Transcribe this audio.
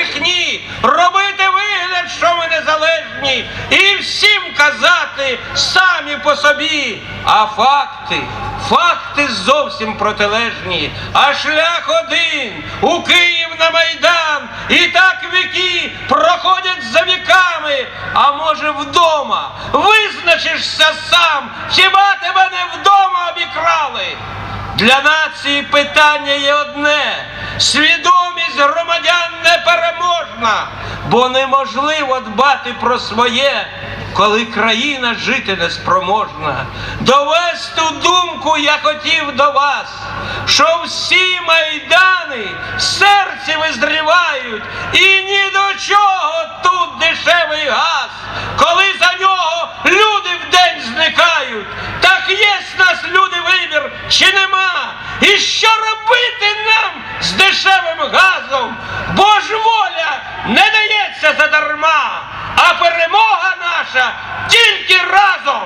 брехні, робити вигляд, що ми незалежні, і всім казати самі по собі. А факти, факти зовсім протилежні. А шлях один у Київ на Майдан. І так віки проходять за віками. А може вдома визначишся сам, хіба тебе не вдома обікрали? Для нації питання є одне: свідомість громадян непереможна, бо неможливо дбати про своє, коли країна жити неспроможна. Довести думку я хотів до вас, що всі майдани в серці визрівають, і ні до чого тут дешевий газ, коли за нього люди вдень зникають. Так є з нас люди вибір чи нема? І що газом? Бо ж воля не дається задарма, а перемога наша тільки разом.